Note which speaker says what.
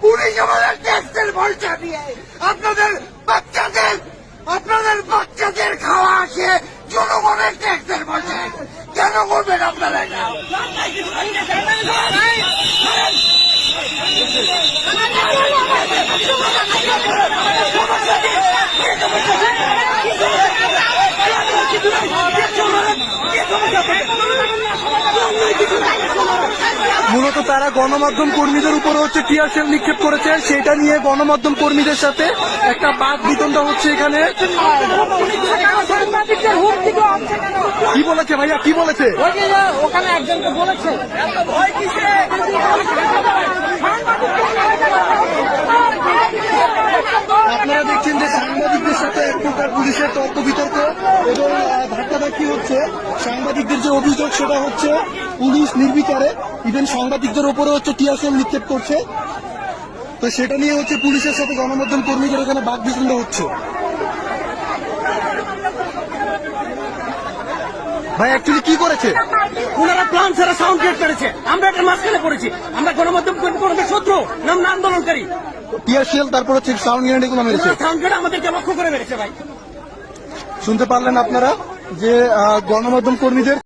Speaker 1: Police আমাদের ট্যাক্সের পয়সা নিয়ে আপনাদের বাচ্চাদের আপনাদের বাচ্চাদের খাওয়া আসে, জনগণের ট্যাক্সের পয়সা কেন করবেন আপনারা এটা?
Speaker 2: মূলত তারা গণমাধ্যম কর্মীদের উপর হচ্ছে টিয়ার সেল নিক্ষেপ করেছে। সেটা নিয়ে গণমাধ্যম কর্মীদের সাথে একটা বাদ বিতণ্ডা হচ্ছে এখানে? কি বলেছে ভাইয়া? কি বলেছে?
Speaker 3: ওখানে একজনকে বলেছে
Speaker 2: আপনারা দেখছেন যে সাংবাদিকদের সাথে এক প্রকার পুলিশের তর্ক বিতর্ক এবং আহ, ধাক্কাধাক্কি হচ্ছে সাংবাদিকদের যে অভিযোগ সেটা হচ্ছে পুলিশ নির্বিচারে ইভেন সাংবাদিকদের উপরে হচ্ছে টিয়ারসেল নিক্ষেপ করছে। তো সেটা নিয়ে হচ্ছে পুলিশের সাথে গণমাধ্যম কর্মীদের এখানে বাক বিতণ্ড হচ্ছে। ভাই অ্যাকচুয়ালি কি করেছে?
Speaker 4: ওনারা প্লান ছাড়া সাউন্ড ক্রিয়েট করেছে। আমরা একটা মাঝখানে পড়েছি। আমরা গণমাধ্যম কর্মী কর্মীদের শত্রু নাম না আন্দোলনকারী।
Speaker 2: টিয়ারসেল তারপর হচ্ছে সাউন্ড গ্রেনেড এগুলো মেরেছে।
Speaker 4: সাউন্ড ক্রিয়েট আমাদেরকে লক্ষ্য করে মেরেছে ভাই।
Speaker 2: শুনতে পারলেন আপনারা? যে গণমাধ্যম কর্মীদের